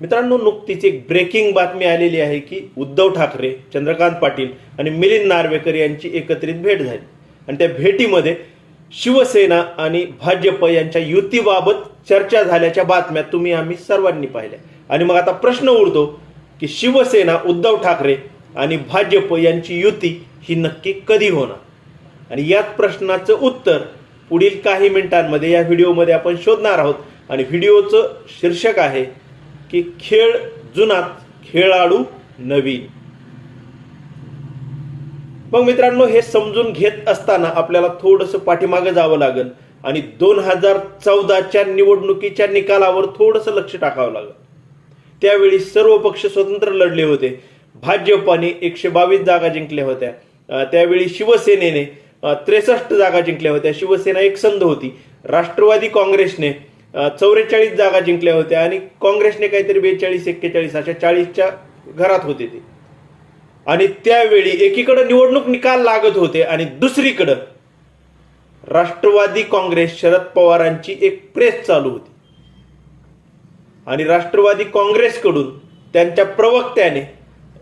मित्रांनो नुकतीच एक ब्रेकिंग बातमी आलेली आहे की उद्धव ठाकरे चंद्रकांत पाटील आणि मिलिंद नार्वेकर यांची एकत्रित भेट झाली. आणि त्या भेटीमध्ये शिवसेना आणि भाजप यांच्या युतीबाबत चर्चा झाल्याच्या बातम्या तुम्ही आम्ही सर्वांनी पाहिल्या. आणि मग आता प्रश्न उरतो की शिवसेना उद्धव ठाकरे आणि भाजप यांची युती ही नक्की कधी होणार? आणि याच प्रश्नाचं उत्तर पुढील काही मिनिटांमध्ये या व्हिडिओमध्ये आपण शोधणार आहोत. आणि व्हिडिओचं शीर्षक आहे की खेळ जुनात खेळाडू नवीन. मग मित्रांनो हे समजून घेत असताना आपल्याला थोडंसं पाठीमागे जावं लागेल आणि दोन हजार चौदाच्या निवडणुकीच्या निकालावर थोडंसं लक्ष टाकावं लागेल. त्यावेळी सर्व पक्ष स्वतंत्र लढले होते. भाजपाने एकशे बावीस जागा जिंकल्या होत्या. त्यावेळी शिवसेनेने त्रेसष्ट जागा जिंकल्या होत्या. शिवसेना एक संध होती. राष्ट्रवादी काँग्रेसने चौवेचाळीस जागा जिंकल्या होत्या आणि काँग्रेसने काहीतरी बेचाळीस एक्केचाळीस अशा चाळीसच्या घरात होते ते. आणि त्यावेळी एकीकडं निवडणूक निकाल लागत होते आणि दुसरीकडं राष्ट्रवादी काँग्रेस शरद पवारांची एक प्रेस चालू होती. आणि राष्ट्रवादी काँग्रेसकडून त्यांच्या प्रवक्त्याने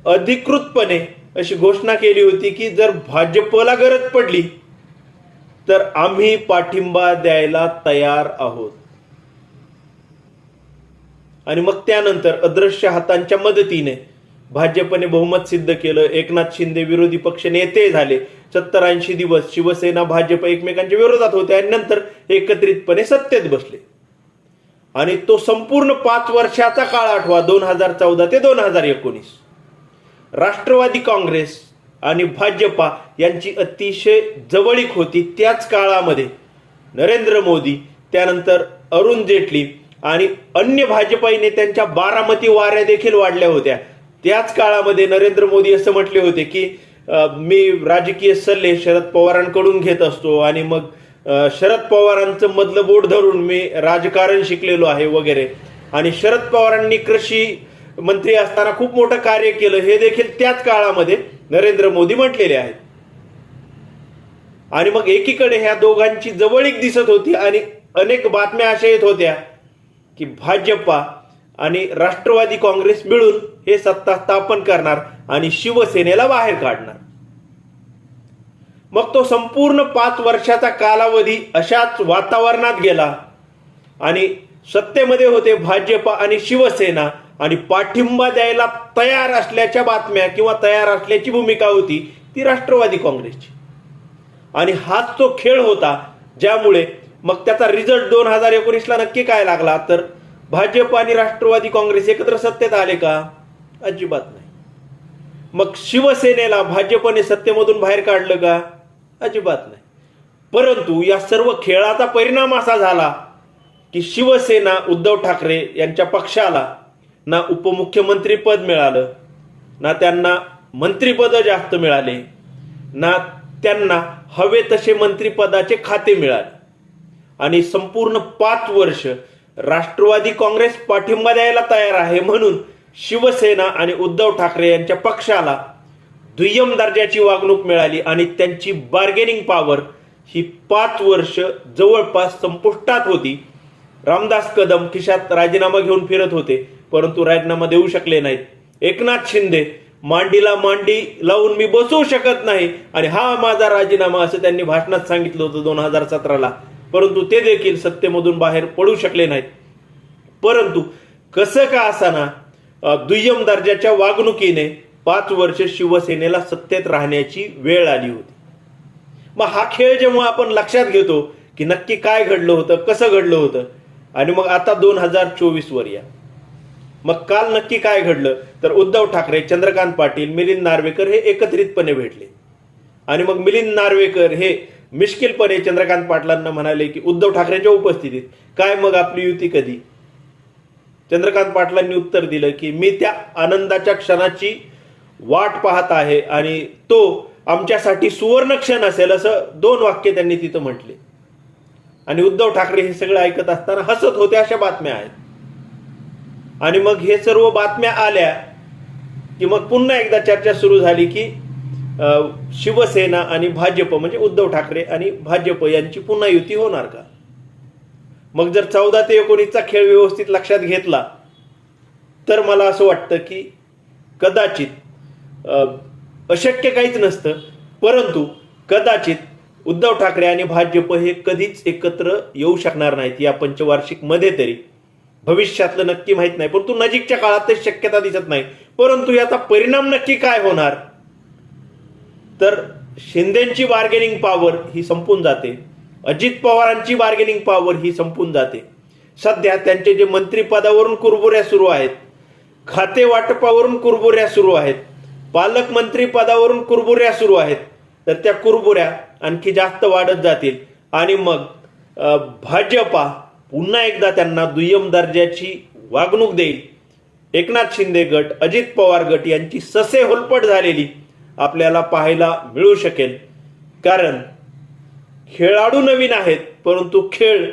अधिकृतपणे अशी घोषणा केली होती की जर भाजपला गरज पडली तर आम्ही पाठिंबा द्यायला तयार आहोत. आणि मग त्यानंतर अदृश्य हातांच्या मदतीने भाजपने बहुमत सिद्ध केलं. एकनाथ शिंदे विरोधी पक्ष नेते झाले. सत्तर ऐंशी दिवस शिवसेना भाजप एकमेकांच्या विरोधात होते आणि नंतर एकत्रितपणे सत्तेत बसले. आणि तो संपूर्ण पाच वर्षाचा काळ आठवा दोन हजार चौदा ते दोन हजार एकोणीस. राष्ट्रवादी काँग्रेस आणि भाजपा यांची अतिशय जवळीक होती त्याच काळामध्ये. नरेंद्र मोदी त्यानंतर अरुण जेटली आणि अन्य भाजपाई नेत्यांच्या बारामती वाऱ्या देखील वाढल्या होत्या. त्याच काळामध्ये नरेंद्र मोदी असं म्हटले होते की मी राजकीय सल्ले शरद पवारांकडून घेत असतो आणि मग शरद पवारांचं मधलं बोट धरून मी राजकारण शिकलेलो आहे वगैरे. आणि शरद पवारांनी कृषी मंत्री असताना खूप मोठं कार्य केलं हे देखील त्याच काळामध्ये नरेंद्र मोदी म्हटलेले आहेत. आणि मग एकीकडे ह्या दोघांची जवळीक दिसत होती आणि अनेक बातम्या अशा येत होत्या की भाजपा आणि राष्ट्रवादी काँग्रेस मिळून हे सत्ता स्थापन करणार आणि शिवसेनेला बाहेर काढणार. मग तो संपूर्ण पाच वर्षाचा कालावधी अशाच वातावरणात गेला आणि सत्तेमध्ये होते भाजपा आणि शिवसेना आणि पाठिंबा द्यायला तयार असल्याच्या बातम्या किंवा तयार असल्याची भूमिका होती ती राष्ट्रवादी काँग्रेसची. आणि हाच तो खेळ होता ज्यामुळे मग त्याचा रिझल्ट दोन हजार एकोणीसला नक्की काय लागला? तर भाजप आणि राष्ट्रवादी काँग्रेस एकत्र सत्तेत आले का? अजिबात नाही. मग शिवसेनेला भाजपने सत्तेमधून बाहेर काढलं का? अजिबात नाही. परंतु या सर्व खेळाचा परिणाम असा झाला की शिवसेना उद्धव ठाकरे यांच्या पक्षाला ना उपमुख्यमंत्री पद मिळालं ना त्यांना मंत्रिपद जास्त मिळाले ना त्यांना हवे तसे मंत्रिपदाचे खाते मिळाले. आणि संपूर्ण पाच वर्ष राष्ट्रवादी काँग्रेस पाठिंबा द्यायला तयार आहे म्हणून शिवसेना आणि उद्धव ठाकरे यांच्या पक्षाला दुय्यम दर्जाची वागणूक मिळाली आणि त्यांची बार्गेनिंग पॉवर ही पाच वर्ष जवळपास संपुष्टात होती. रामदास कदम खिशात राजीनामा घेऊन फिरत होते परंतु राजीनामा देऊ शकले नाहीत. एकनाथ शिंदे मांडीला मांडी लावून मी बसवू शकत नाही आणि हा माझा राजीनामा असं त्यांनी भाषणात सांगितलं होतं दोन हजार सतराला. परंतु ते देखील सत्तेमधून बाहेर पडू शकले नाहीत. परंतु कसं का असाना दुय्यम दर्जाच्या वागणुकीने पाच वर्ष शिवसेनेला सत्तेत राहण्याची वेळ आली होती. मग हा खेळ जेव्हा आपण लक्षात घेतो की नक्की काय घडलं होतं कसं घडलं होतं आणि मग आता दोन हजार चोवीस वर या. मग काल नक्की काय घडलं तर उद्धव ठाकरे चंद्रकांत पाटील मिलिंद नार्वेकर हे एकत्रितपणे भेटले. आणि मग मिलिंद नार्वेकर हे मिश्किलपणे चंद्रकांत पाटलांना म्हणाले की उद्धव ठाकरेंच्या उपस्थितीत काय मग आपली युती कधी? चंद्रकांत पाटलांनी उत्तर दिलं की मी त्या आनंदाच्या क्षणाची वाट पाहत आहे आणि तो आमच्यासाठी सुवर्ण क्षण असेल असं दोन वाक्य त्यांनी तिथं म्हटले. आणि उद्धव ठाकरे हे सगळं ऐकत असताना हसत होते अशा बातम्या आहेत. आणि मग हे सर्व बातम्या आल्या की मग पुन्हा एकदा चर्चा सुरू झाली की शिवसेना आणि भाजप म्हणजे उद्धव ठाकरे आणि भाजप यांची पुन्हा युती होणार का? मग जर चौदा ते एकोणीसचा खेळ व्यवस्थित लक्षात घेतला तर मला असं वाटतं की कदाचित अशक्य काहीच नसतं. परंतु कदाचित उद्धव ठाकरे आणि भाजप हे कधीच एकत्र येऊ शकणार नाहीत या पंचवार्षिकमध्ये तरी. भविष्यातलं नक्की माहीत नाही. परंतु नजीकच्या काळात ते शक्यता दिसत नाही. परंतु याचा परिणाम नक्की काय होणार? तर शिंदेची बार्गेनिंग पॉवर ही संपून जाते. अजित पवारांची बार्गेनिंग पॉवर ही संपून जाते. सध्या त्यांचे जे मंत्रिपदावरून कुरबुऱ्या सुरू आहेत खाते वाटपावरून कुरबुऱ्या सुरू आहेत पालकमंत्री पदावरून कुरबुऱ्या सुरू आहेत तर त्या कुरबुऱ्या आणखी जास्त वाढत जातील. आणि मग भाजपा पुन्हा एकदा त्यांना दुय्यम दर्जाची वागणूक देईल. एकनाथ शिंदे गट अजित पवार गट यांची ससे होलपट झालेली आपल्याला पाहायला मिळू शकेल. कारण खेळाडू नवीन आहेत परंतु खेळ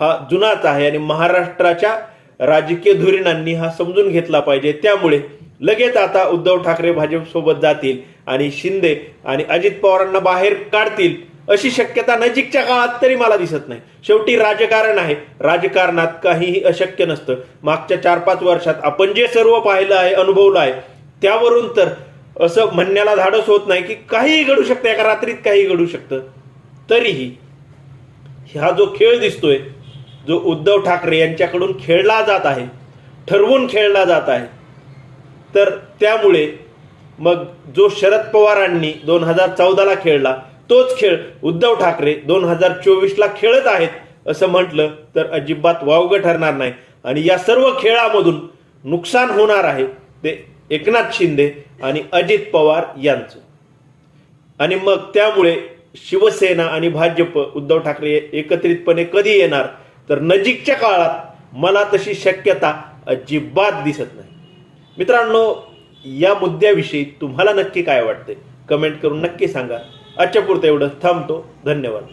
हा जुनाच आहे आणि महाराष्ट्राच्या राजकीय धुरीणांनी हा समजून घेतला पाहिजे. त्यामुळे लगेच आता उद्धव ठाकरे भाजपसोबत जातील आणि शिंदे आणि अजित पवारांना बाहेर काढतील अशी शक्यता नजीकच्या काळात तरी मला दिसत नाही. शेवटी राजकारण आहे. राजकारणात काहीही अशक्य नसतं. मागच्या चार पाच वर्षात आपण जे सर्व पाहिलं आहे अनुभवलं आहे त्यावरून तर असं म्हणण्याला धाडस होत नाही की काहीही घडू शकतं एका रात्रीत काही घडू शकतं. तरीही हा जो खेळ दिसतोय जो उद्धव ठाकरे यांच्याकडून खेळला जात आहे ठरवून खेळला जात आहे तर त्यामुळे मग जो शरद पवारांनी दोन हजार चौदाला खेळला तोच खेळ उद्धव ठाकरे दोन हजार चोवीसला खेळत आहेत असं म्हटलं तर अजिबात वावगं ठरणार नाही. आणि या सर्व खेळामधून नुकसान होणार आहे ते एकनाथ शिंदे आणि अजित पवार यांचं. आणि मग त्यामुळे शिवसेना आणि भाजप उद्धव ठाकरे एकत्रितपणे कधी येणार? तर नजीकच्या काळात मला तशी शक्यता अजिबात दिसत नाही. मित्रांनो या मुद्द्याविषयी तुम्हाला नक्की काय वाटते कमेंट करून नक्की सांगा. आजच्या पुरतं एवढं. थांबतो. धन्यवाद.